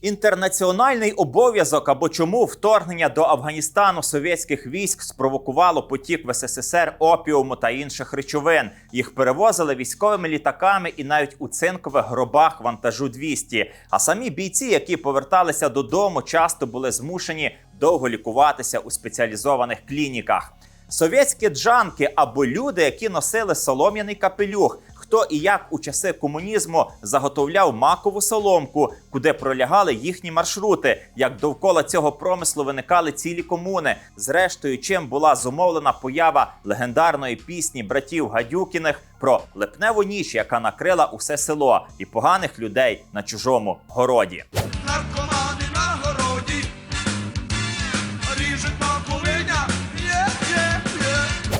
Інтернаціональний обов'язок або чому вторгнення до Афганістану совєтських військ спровокувало потік в СССР опіуму та інших речовин. Їх перевозили військовими літаками і навіть у цинкових гробах вантажу 200. А самі бійці, які поверталися додому, часто були змушені довго лікуватися у спеціалізованих клініках. Совєтські джанки або люди, які носили солом'яний капелюх. Хто і як у часи комунізму заготовляв макову соломку, куди пролягали їхні маршрути, як довкола цього промислу виникали цілі комуни. Зрештою, чим була зумовлена поява легендарної пісні братів Гадюкіних про липневу ніч, яка накрила усе село і поганих людей на чужому городі. наркомани на городі, ріжуть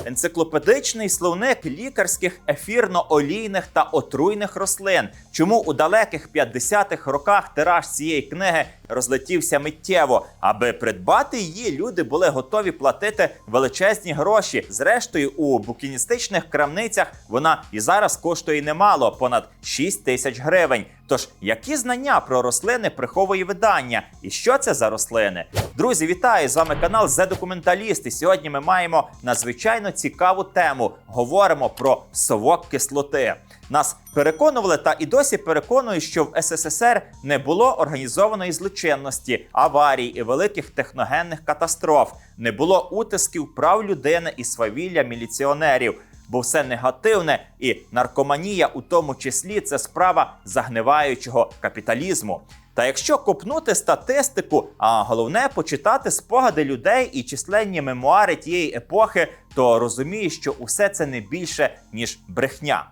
Енциклопедичний словник лікарських ефірно-олійних та отруйних рослин. Чому у далеких 50-х роках тираж цієї книги розлетівся миттєво? Аби придбати її, люди були готові платити величезні гроші. Зрештою, у букіністичних крамницях вона і зараз коштує немало понад 6 тисяч гривень. Тож, які знання про рослини приховує видання? І що це за рослини? Друзі, вітаю! З вами канал «Зе Документаліст. І сьогодні ми маємо надзвичайно цікаву тему. Говоримо про совок кислоти. Нас переконували та і досі переконують, що в СССР не було організованої злочинності, аварій і великих техногенних катастроф, не було утисків прав людини і свавілля міліціонерів бо все негативне і наркоманія, у тому числі, це справа загниваючого капіталізму. Та якщо копнути статистику, а головне почитати спогади людей і численні мемуари тієї епохи, то розумієш, що усе це не більше ніж брехня.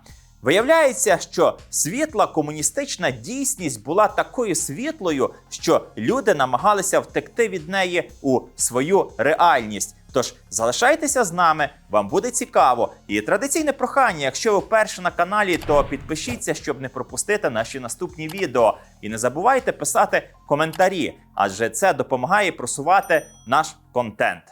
Виявляється, що світла комуністична дійсність була такою світлою, що люди намагалися втекти від неї у свою реальність. Тож залишайтеся з нами, вам буде цікаво. І традиційне прохання, якщо ви вперше на каналі, то підпишіться, щоб не пропустити наші наступні відео. І не забувайте писати коментарі, адже це допомагає просувати наш контент.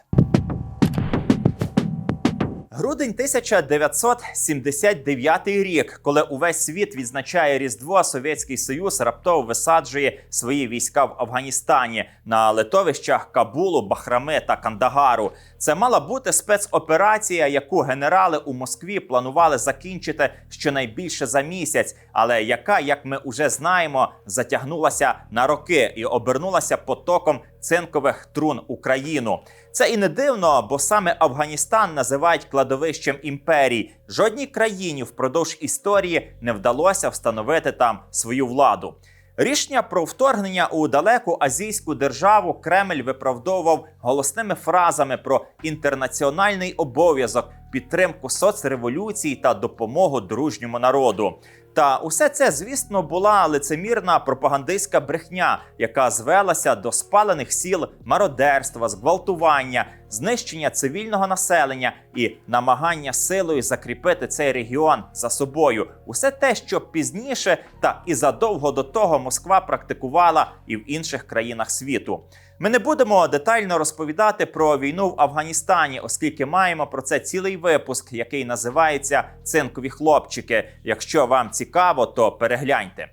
Грудень 1979 рік, коли увесь світ відзначає Різдво, Совєтський Союз раптово висаджує свої війська в Афганістані на литовищах Кабулу, Бахрами та Кандагару. Це мала бути спецоперація, яку генерали у Москві планували закінчити щонайбільше за місяць, але яка, як ми уже знаємо, затягнулася на роки і обернулася потоком цинкових трун Україну. Це і не дивно, бо саме Афганістан називають кладовищем імперій. Жодній країні впродовж історії не вдалося встановити там свою владу. Рішення про вторгнення у далеку азійську державу Кремль виправдовував голосними фразами про інтернаціональний обов'язок, підтримку соцреволюцій та допомогу дружньому народу. Та усе це, звісно, була лицемірна пропагандистська брехня, яка звелася до спалених сіл, мародерства, зґвалтування, знищення цивільного населення і намагання силою закріпити цей регіон за собою. Усе те, що пізніше та і задовго до того Москва практикувала і в інших країнах світу. Ми не будемо детально розповідати про війну в Афганістані, оскільки маємо про це цілий випуск, який називається Цинкові хлопчики. Якщо вам цікаво, то перегляньте.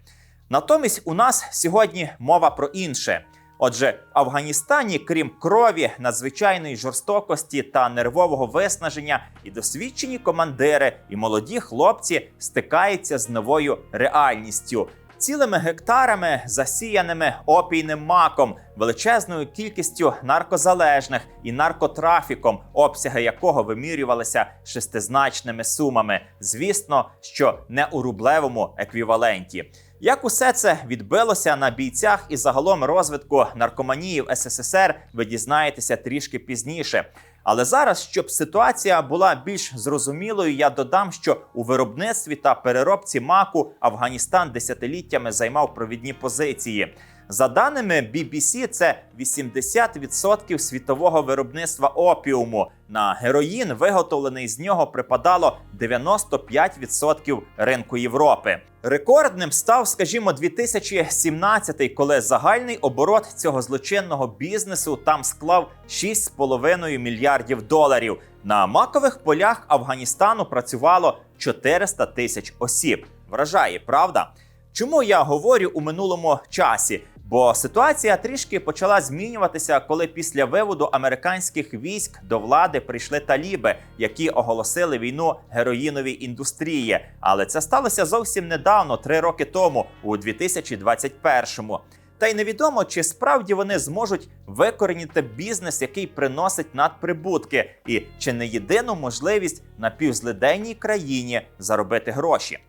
Натомість у нас сьогодні мова про інше. Отже, в Афганістані, крім крові, надзвичайної жорстокості та нервового виснаження, і досвідчені командири, і молоді хлопці стикаються з новою реальністю. Цілими гектарами, засіяними опійним маком, величезною кількістю наркозалежних і наркотрафіком, обсяги якого вимірювалися шестизначними сумами. Звісно, що не у рублевому еквіваленті. Як усе це відбилося на бійцях і загалом розвитку наркоманії в СССР, ви дізнаєтеся трішки пізніше. Але зараз, щоб ситуація була більш зрозумілою, я додам, що у виробництві та переробці маку Афганістан десятиліттями займав провідні позиції. За даними BBC, це 80% світового виробництва опіуму. На героїн, виготовлений з нього, припадало 95% ринку Європи. Рекордним став, скажімо, 2017, коли загальний оборот цього злочинного бізнесу там склав 6,5 мільярдів доларів. На макових полях Афганістану працювало 400 тисяч осіб. Вражає, правда? Чому я говорю у минулому часі? Бо ситуація трішки почала змінюватися, коли після виводу американських військ до влади прийшли таліби, які оголосили війну героїновій індустрії. Але це сталося зовсім недавно, три роки тому, у 2021-му. Та й невідомо, чи справді вони зможуть викорінити бізнес, який приносить надприбутки, і чи не єдину можливість на півзлиденній країні заробити гроші.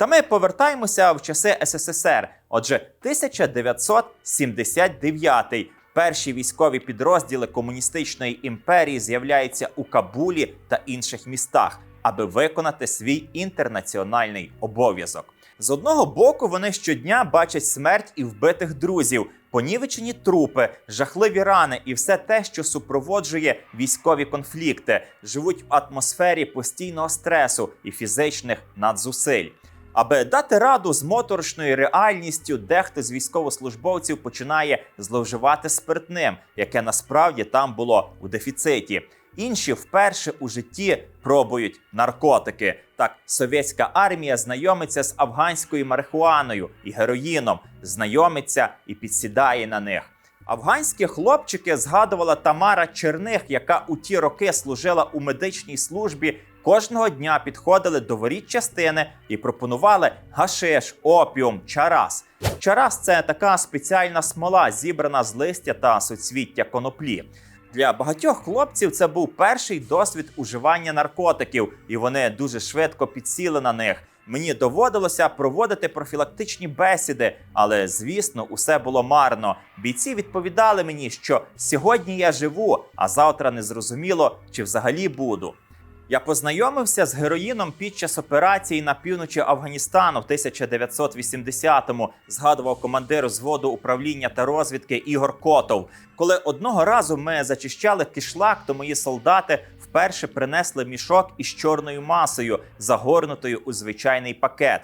Та ми повертаємося в часи СССР. Отже, 1979 перші військові підрозділи комуністичної імперії з'являються у Кабулі та інших містах, аби виконати свій інтернаціональний обов'язок. З одного боку, вони щодня бачать смерть і вбитих друзів, понівечені трупи, жахливі рани і все те, що супроводжує військові конфлікти, живуть в атмосфері постійного стресу і фізичних надзусиль. Аби дати раду з моторошною реальністю, дехто з військовослужбовців починає зловживати спиртним, яке насправді там було у дефіциті. Інші вперше у житті пробують наркотики. Так, совєтська армія знайомиться з афганською марихуаною і героїном, знайомиться і підсідає на них. Афганські хлопчики згадувала Тамара Черних, яка у ті роки служила у медичній службі. Кожного дня підходили до воріт частини і пропонували гашиш, опіум, чарас. Чарас це така спеціальна смола, зібрана з листя та суцвіття коноплі. Для багатьох хлопців це був перший досвід уживання наркотиків, і вони дуже швидко підсіли на них. Мені доводилося проводити профілактичні бесіди, але звісно, усе було марно. Бійці відповідали мені, що сьогодні я живу, а завтра не зрозуміло, чи взагалі буду. Я познайомився з героїном під час операції на півночі Афганістану в 1980-му, згадував командир зводу управління та розвідки Ігор Котов. Коли одного разу ми зачищали кишлак, то мої солдати вперше принесли мішок із чорною масою, загорнутою у звичайний пакет.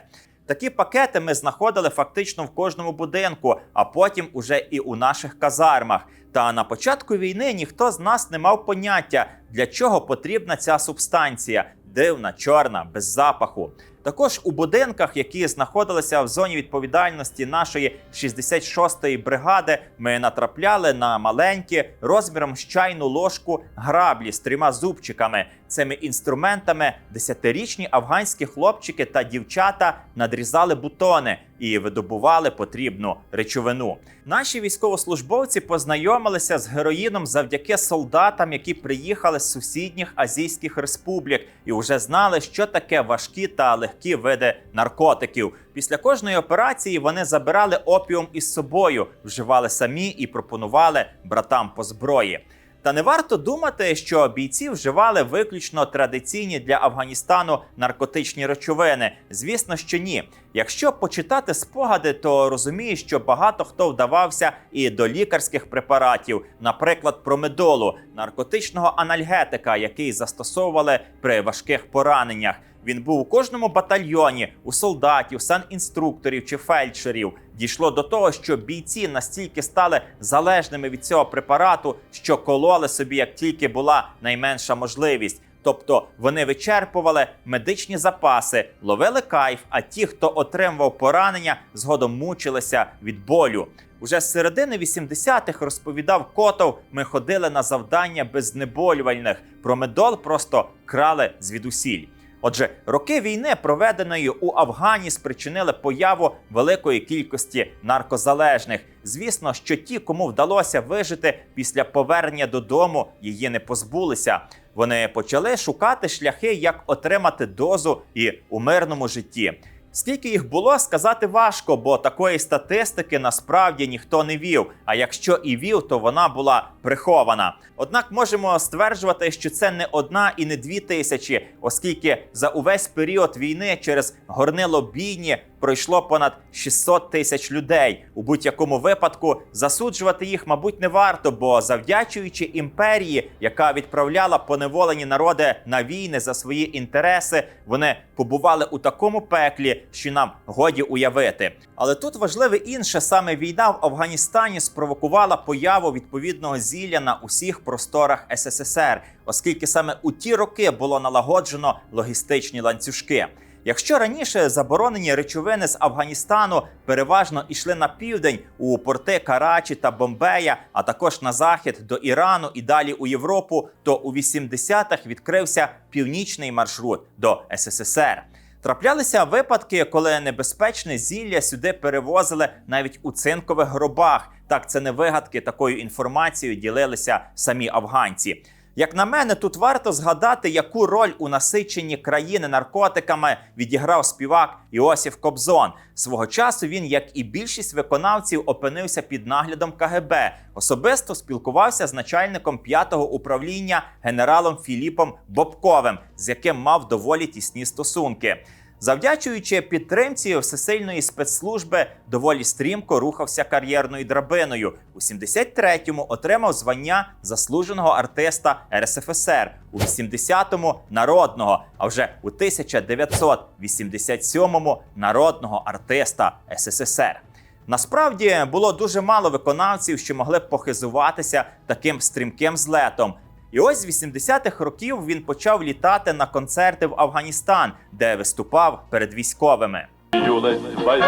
Такі пакети ми знаходили фактично в кожному будинку, а потім уже і у наших казармах. Та на початку війни ніхто з нас не мав поняття, для чого потрібна ця субстанція дивна, чорна, без запаху. Також у будинках, які знаходилися в зоні відповідальності нашої 66-ї бригади, ми натрапляли на маленькі розміром з чайну ложку граблі з трьома зубчиками. Цими інструментами десятирічні афганські хлопчики та дівчата надрізали бутони і видобували потрібну речовину. Наші військовослужбовці познайомилися з героїном завдяки солдатам, які приїхали з сусідніх азійських республік, і вже знали, що таке важкі та легкі види наркотиків. Після кожної операції вони забирали опіум із собою, вживали самі і пропонували братам по зброї. Та не варто думати, що бійці вживали виключно традиційні для Афганістану наркотичні речовини. Звісно, що ні. Якщо почитати спогади, то розумієш, що багато хто вдавався і до лікарських препаратів, наприклад, промедолу, наркотичного анальгетика, який застосовували при важких пораненнях. Він був у кожному батальйоні, у солдатів, санінструкторів чи фельдшерів. Дійшло до того, що бійці настільки стали залежними від цього препарату, що кололи собі, як тільки була найменша можливість. Тобто вони вичерпували медичні запаси, ловили кайф, а ті, хто отримував поранення, згодом мучилися від болю. Уже з середини 80-х розповідав Котов, ми ходили на завдання без знеболювальних. Промедол просто крали звідусіль. Отже, роки війни, проведеної у Афгані, спричинили появу великої кількості наркозалежних. Звісно, що ті, кому вдалося вижити після повернення додому, її не позбулися. Вони почали шукати шляхи, як отримати дозу і у мирному житті. Скільки їх було, сказати важко, бо такої статистики насправді ніхто не вів. А якщо і вів, то вона була прихована. Однак можемо стверджувати, що це не одна і не дві тисячі, оскільки за увесь період війни через горнило бійні пройшло понад 600 тисяч людей. У будь-якому випадку засуджувати їх, мабуть, не варто, бо завдячуючи імперії, яка відправляла поневолені народи на війни за свої інтереси, вони побували у такому пеклі, що нам годі уявити. Але тут важливе інше саме війна в Афганістані спровокувала появу відповідного зілля на усіх просторах СССР, оскільки саме у ті роки було налагоджено логістичні ланцюжки. Якщо раніше заборонені речовини з Афганістану переважно йшли на південь у порти Карачі та Бомбея, а також на захід до Ірану і далі у Європу, то у 80-х відкрився північний маршрут до СССР. Траплялися випадки, коли небезпечне зілля сюди перевозили навіть у цинкових гробах. Так, це не вигадки такою інформацією ділилися самі афганці. Як на мене, тут варто згадати, яку роль у насиченні країни наркотиками відіграв співак Іосиф Кобзон. Свого часу він, як і більшість виконавців, опинився під наглядом КГБ. Особисто спілкувався з начальником п'ятого управління генералом Філіпом Бобковим, з яким мав доволі тісні стосунки. Завдячуючи підтримці всесильної спецслужби, доволі стрімко рухався кар'єрною драбиною. У 73-му отримав звання заслуженого артиста РСФСР, у 80-му народного, а вже у 1987-му народного артиста СССР. Насправді було дуже мало виконавців, що могли похизуватися таким стрімким злетом. І ось з 80-х років він почав літати на концерти в Афганістан, де виступав перед військовими. Юность твоя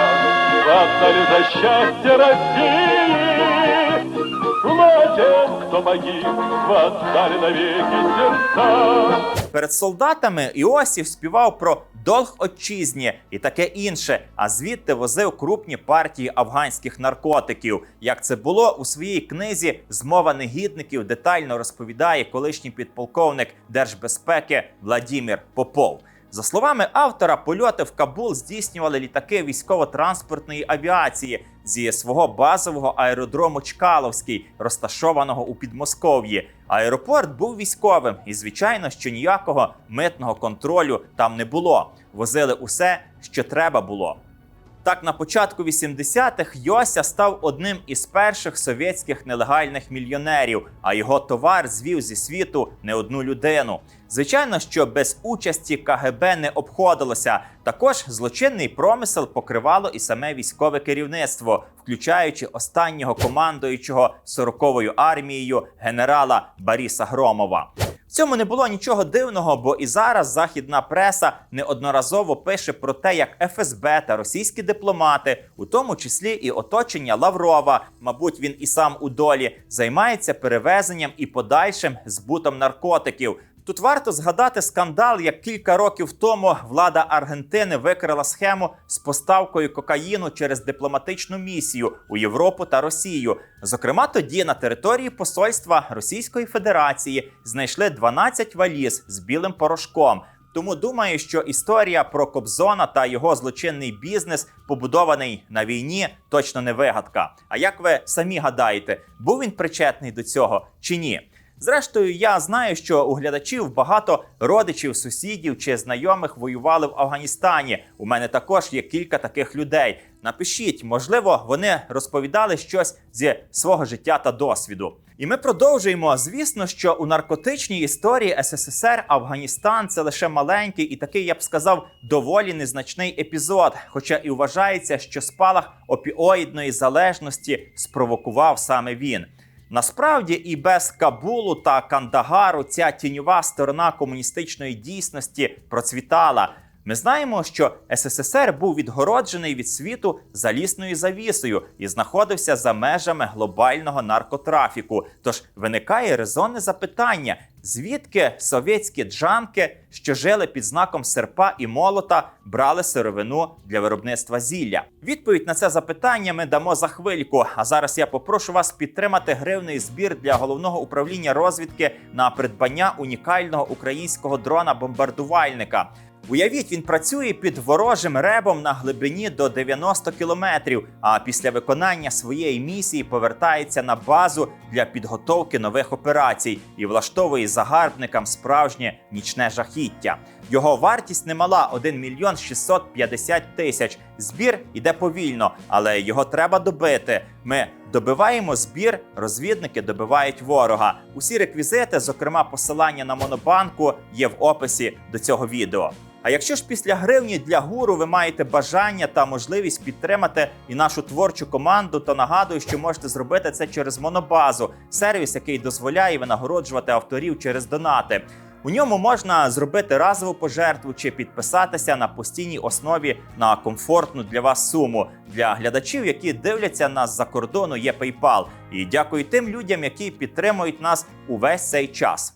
за щастя России. Но кто погиб, навеки сердца. Перед солдатами Іосиф співав про долг отчизні і таке інше, а звідти возив крупні партії афганських наркотиків. Як це було у своїй книзі Змова негідників детально розповідає колишній підполковник держбезпеки Владімір Попов. За словами автора, польоти в Кабул здійснювали літаки військово-транспортної авіації зі свого базового аеродрому Чкаловський, розташованого у Підмосков'ї. Аеропорт був військовим, і звичайно, що ніякого митного контролю там не було. Возили усе, що треба було. Так, на початку 80-х Йося став одним із перших совєтських нелегальних мільйонерів, а його товар звів зі світу не одну людину. Звичайно, що без участі КГБ не обходилося. Також злочинний промисел покривало і саме військове керівництво, включаючи останнього командуючого 40-ю армією генерала Баріса Громова. В цьому не було нічого дивного, бо і зараз західна преса неодноразово пише про те, як ФСБ та російські дипломати, у тому числі і оточення Лаврова, мабуть, він і сам у долі, займається перевезенням і подальшим збутом наркотиків. Тут варто згадати скандал, як кілька років тому влада Аргентини викрила схему з поставкою кокаїну через дипломатичну місію у Європу та Росію. Зокрема, тоді на території посольства Російської Федерації знайшли 12 валіз з білим порошком. Тому думаю, що історія про Кобзона та його злочинний бізнес, побудований на війні, точно не вигадка. А як ви самі гадаєте, був він причетний до цього чи ні? Зрештою, я знаю, що у глядачів багато родичів, сусідів чи знайомих воювали в Афганістані. У мене також є кілька таких людей. Напишіть, можливо, вони розповідали щось зі свого життя та досвіду. І ми продовжуємо. Звісно, що у наркотичній історії СССР Афганістан це лише маленький і такий, я б сказав, доволі незначний епізод. Хоча і вважається, що спалах опіоїдної залежності спровокував саме він. Насправді і без Кабулу та Кандагару ця тіньова сторона комуністичної дійсності процвітала. Ми знаємо, що СССР був відгороджений від світу залісною завісою і знаходився за межами глобального наркотрафіку. Тож виникає резонне запитання: звідки совєтські джанки, що жили під знаком серпа і молота, брали сировину для виробництва зілля? Відповідь на це запитання ми дамо за хвильку. А зараз я попрошу вас підтримати гривний збір для головного управління розвідки на придбання унікального українського дрона-бомбардувальника. Уявіть, він працює під ворожим ребом на глибині до 90 кілометрів. А після виконання своєї місії повертається на базу для підготовки нових операцій і влаштовує загарбникам справжнє нічне жахіття. Його вартість немала 1 мільйон 650 тисяч. Збір іде повільно, але його треба добити. Ми добиваємо збір, розвідники добивають ворога. Усі реквізити, зокрема посилання на монобанку, є в описі до цього відео. А якщо ж після гривні для гуру ви маєте бажання та можливість підтримати і нашу творчу команду, то нагадую, що можете зробити це через монобазу, сервіс, який дозволяє винагороджувати авторів через донати. У ньому можна зробити разову пожертву чи підписатися на постійній основі на комфортну для вас суму. Для глядачів, які дивляться нас за кордону, є PayPal. І дякую тим людям, які підтримують нас увесь цей час.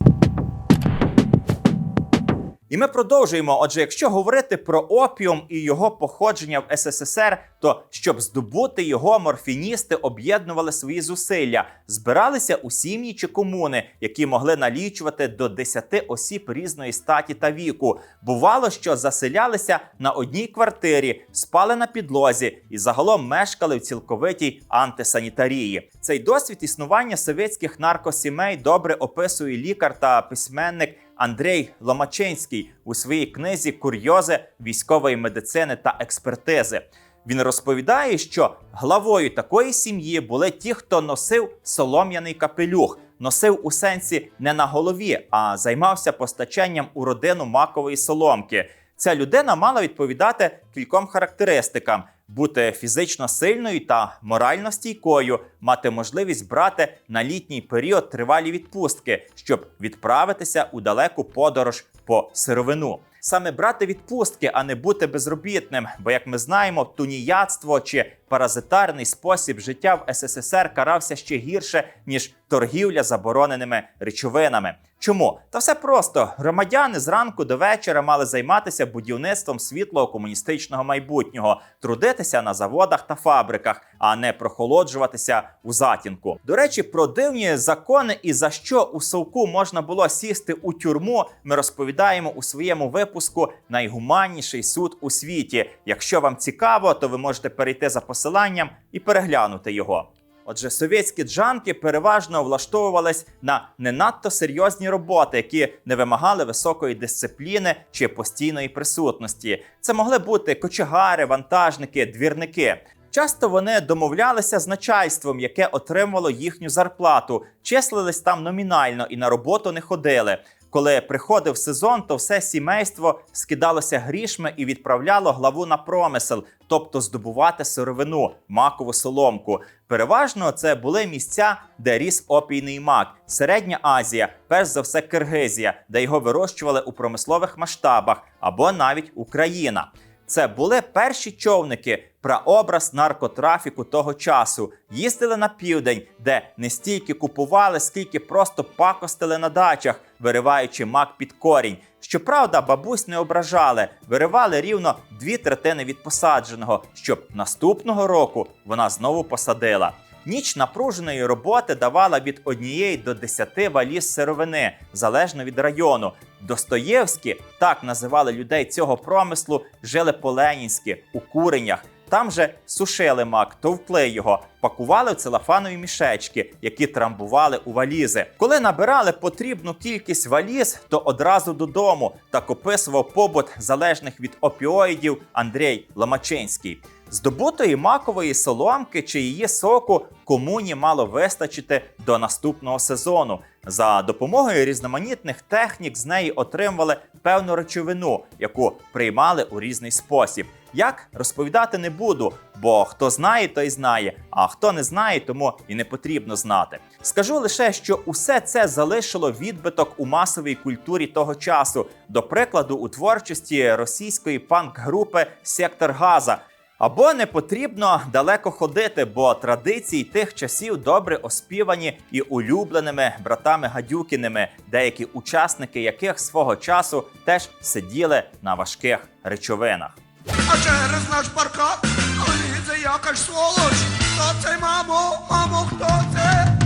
І ми продовжуємо. Отже, якщо говорити про опіум і його походження в СССР, то щоб здобути його, морфіністи об'єднували свої зусилля, збиралися у сім'ї чи комуни, які могли налічувати до 10 осіб різної статі та віку. Бувало, що заселялися на одній квартирі, спали на підлозі і загалом мешкали в цілковитій антисанітарії. Цей досвід існування совєтських наркосімей добре описує лікар та письменник. Андрій Ломачинський у своїй книзі Курйози військової медицини та експертизи. Він розповідає, що главою такої сім'ї були ті, хто носив солом'яний капелюх, носив у сенсі не на голові, а займався постачанням у родину макової соломки. Ця людина мала відповідати кільком характеристикам: бути фізично сильною та морально стійкою, мати можливість брати на літній період тривалі відпустки, щоб відправитися у далеку подорож по сировину. Саме брати відпустки, а не бути безробітним. Бо, як ми знаємо, туніяцтво чи паразитарний спосіб життя в СССР карався ще гірше ніж торгівля забороненими речовинами. Чому? Та все просто громадяни зранку до вечора мали займатися будівництвом світлого комуністичного майбутнього, трудитися на заводах та фабриках, а не прохолоджуватися у затінку. До речі, про дивні закони і за що у совку можна було сісти у тюрму. Ми розповідаємо у своєму випуску найгуманніший суд у світі. Якщо вам цікаво, то ви можете перейти за посиланням і переглянути його. Отже, совєтські джанки переважно влаштовувались на не надто серйозні роботи, які не вимагали високої дисципліни чи постійної присутності. Це могли бути кочегари, вантажники, двірники. Часто вони домовлялися з начальством, яке отримувало їхню зарплату, числились там номінально і на роботу не ходили. Коли приходив сезон, то все сімейство скидалося грішми і відправляло главу на промисел, тобто здобувати сировину, макову соломку. Переважно це були місця, де ріс опійний мак, Середня Азія, перш за все Киргизія, де його вирощували у промислових масштабах, або навіть Україна. Це були перші човники, прообраз наркотрафіку того часу. Їздили на південь, де не стільки купували, скільки просто пакостили на дачах, вириваючи мак під корінь. Щоправда, бабусь не ображали, виривали рівно дві третини від посадженого, щоб наступного року вона знову посадила. Ніч напруженої роботи давала від однієї до десяти валіз сировини, залежно від району. Достоєвські, так називали людей цього промислу, жили по-ленінськи, у куренях. Там же сушили мак, товкли його, пакували в целофанові мішечки, які трамбували у валізи. Коли набирали потрібну кількість валіз, то одразу додому так описував побут залежних від опіоїдів Андрій Ломачинський. Здобутої макової соломки чи її соку комуні мало вистачити до наступного сезону. За допомогою різноманітних технік з неї отримували певну речовину, яку приймали у різний спосіб. Як розповідати не буду, бо хто знає, той знає, а хто не знає, тому і не потрібно знати. Скажу лише, що усе це залишило відбиток у масовій культурі того часу, до прикладу, у творчості російської панк-групи Сектор Газа. Або не потрібно далеко ходити, бо традиції тих часів добре оспівані і улюбленими братами Гадюкіними, деякі учасники яких свого часу теж сиділи на важких речовинах. А через наш паркан лізе якась сволоч. Хто це, мамо? Мамо, хто це?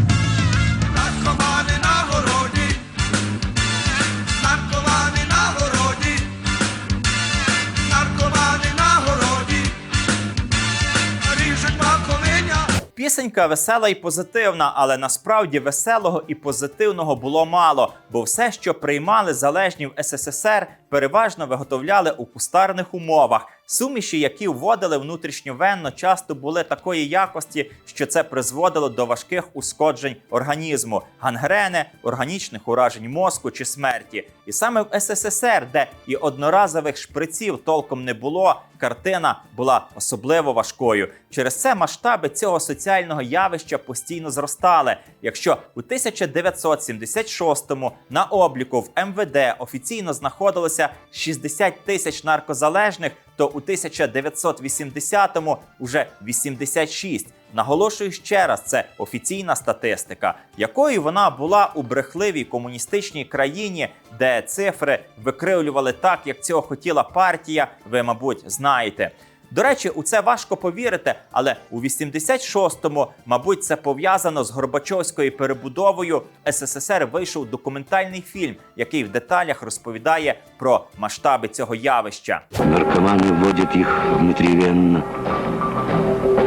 Пісенька весела і позитивна, але насправді веселого і позитивного було мало, бо все, що приймали залежні в СССР, переважно виготовляли у кустарних умовах. Суміші, які вводили внутрішньовенно, часто були такої якості, що це призводило до важких ушкоджень організму, гангрени, органічних уражень мозку чи смерті. І саме в СССР, де і одноразових шприців толком не було, картина була особливо важкою. Через це масштаби цього соціального явища постійно зростали. Якщо у 1976-му на обліку в МВД офіційно знаходилося 60 тисяч наркозалежних, то у 1980-му уже 86. Наголошую ще раз, це офіційна статистика, якою вона була у брехливій комуністичній країні, де цифри викривлювали так, як цього хотіла партія. Ви, мабуть, знаєте. До речі, у це важко повірити, але у 86-му, мабуть, це пов'язано з Горбачовською перебудовою. СССР вийшов документальний фільм, який в деталях розповідає про масштаби цього явища. Наркоманы вводят их внутривенно,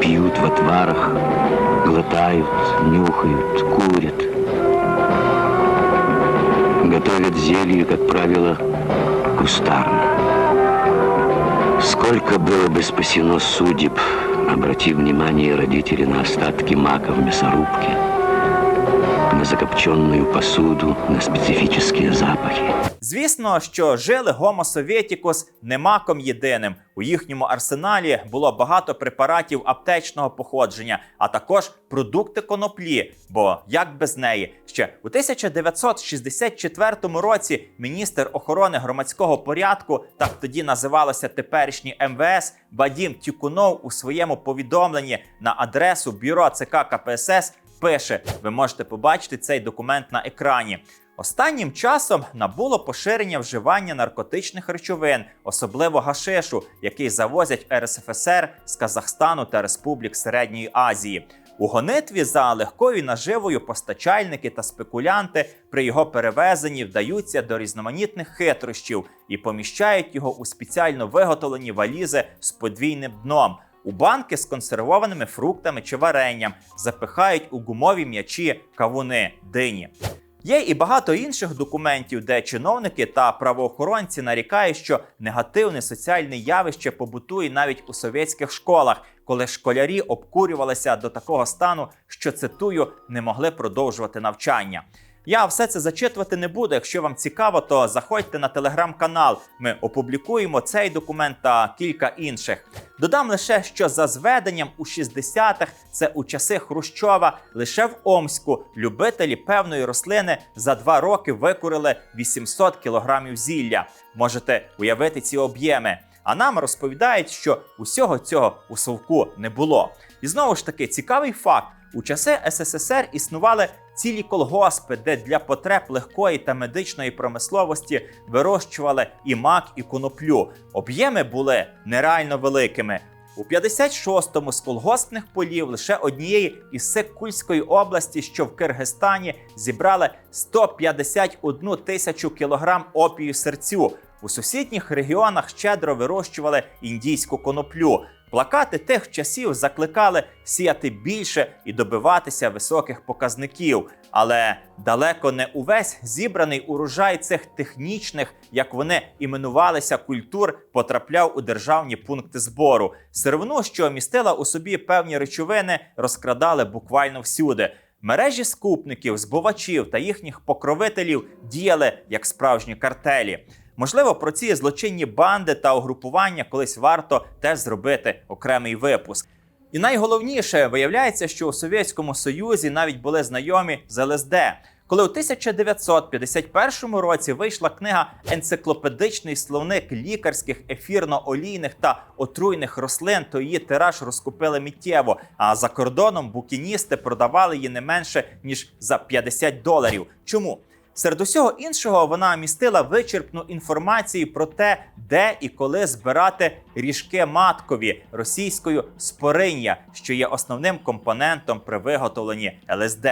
пьют в отварах, глотают, нюхают, курят. Готовят зелье, как правило, кустарно. Сколько было бы спасено судеб, обрати внимание родители на остатки мака в мясорубке, на закопченную посуду, на специфические запахи. Звісно, що жили Homo Sovieticus не маком єдиним. У їхньому арсеналі було багато препаратів аптечного походження, а також продукти коноплі. Бо як без неї? Ще у 1964 році міністр охорони громадського порядку, так тоді називалося теперішнє МВС, Вадім Тюкунов у своєму повідомленні на адресу бюро ЦК КПСС пише: ви можете побачити цей документ на екрані. Останнім часом набуло поширення вживання наркотичних речовин, особливо гашишу, який завозять РСФСР з Казахстану та Республік Середньої Азії. У гонитві за легкою наживою постачальники та спекулянти при його перевезенні вдаються до різноманітних хитрощів і поміщають його у спеціально виготовлені валізи з подвійним дном. У банки з консервованими фруктами чи варенням запихають у гумові м'ячі кавуни дині. Є і багато інших документів, де чиновники та правоохоронці нарікають, що негативне соціальне явище побутує навіть у совєтських школах, коли школярі обкурювалися до такого стану, що цитую, не могли продовжувати навчання. Я все це зачитувати не буду. Якщо вам цікаво, то заходьте на телеграм-канал. Ми опублікуємо цей документ та кілька інших. Додам лише, що за зведенням у 60-х, це у часи Хрущова, лише в Омську любителі певної рослини за два роки викурили 800 кілограмів зілля. Можете уявити ці об'єми. А нам розповідають, що усього цього у совку не було. І знову ж таки, цікавий факт: у часи СССР існували цілі колгоспи, де для потреб легкої та медичної промисловості вирощували і мак, і коноплю. Об'єми були нереально великими. У 56-му з колгоспних полів лише однієї із Секульської області, що в Киргизстані, зібрали 151 тисячу кілограм опію серцю. У сусідніх регіонах щедро вирощували індійську коноплю. Плакати тих часів закликали сіяти більше і добиватися високих показників. Але далеко не увесь зібраний урожай цих технічних, як вони іменувалися, культур, потрапляв у державні пункти збору. Сировину, що містила у собі певні речовини, розкрадали буквально всюди. Мережі скупників, збувачів та їхніх покровителів діяли як справжні картелі. Можливо, про ці злочинні банди та угрупування колись варто теж зробити окремий випуск. І найголовніше виявляється, що у Совєтському Союзі навіть були знайомі з ЛСД. Коли у 1951 році вийшла книга Енциклопедичний словник лікарських ефірно-олійних та отруйних рослин, то її тираж розкупили миттєво. А за кордоном букіністи продавали її не менше ніж за 50 доларів. Чому? Серед усього іншого вона містила вичерпну інформацію про те, де і коли збирати ріжки маткові російською спориння, що є основним компонентом при виготовленні ЛСД.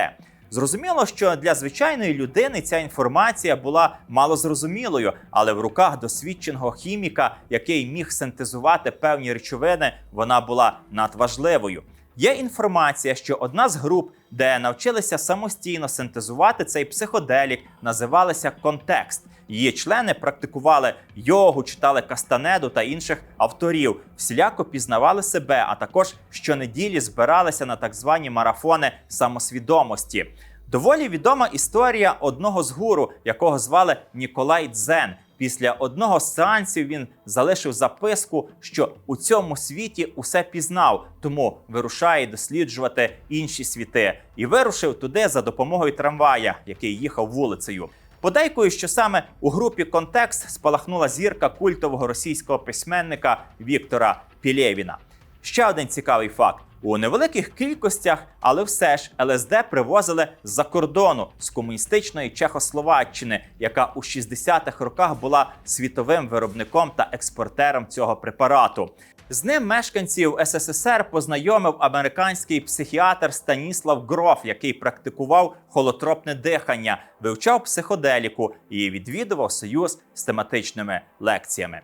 Зрозуміло, що для звичайної людини ця інформація була малозрозумілою, але в руках досвідченого хіміка, який міг синтезувати певні речовини, вона була надважливою. Є інформація, що одна з груп, де навчилися самостійно синтезувати цей психоделік, називалася контекст. Її члени практикували йогу, читали кастанеду та інших авторів, всіляко пізнавали себе, а також щонеділі збиралися на так звані марафони самосвідомості. Доволі відома історія одного з гуру, якого звали Ніколай Дзен. Після одного з сеансів він залишив записку, що у цьому світі усе пізнав, тому вирушає досліджувати інші світи, і вирушив туди за допомогою трамвая, який їхав вулицею. Подейкую, що саме у групі Контекст спалахнула зірка культового російського письменника Віктора Пілєвіна. Ще один цікавий факт: у невеликих кількостях, але все ж ЛСД привозили з-за кордону з комуністичної Чехословаччини, яка у 60-х роках була світовим виробником та експортером цього препарату. З ним мешканців СССР познайомив американський психіатр Станіслав Гроф, який практикував холотропне дихання, вивчав психоделіку і відвідував союз з тематичними лекціями.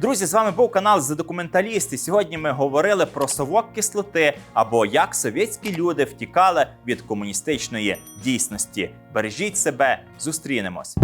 Друзі, з вами був канал «За документаліст» і Сьогодні ми говорили про совок кислоти або як совєтські люди втікали від комуністичної дійсності. Бережіть себе, зустрінемось.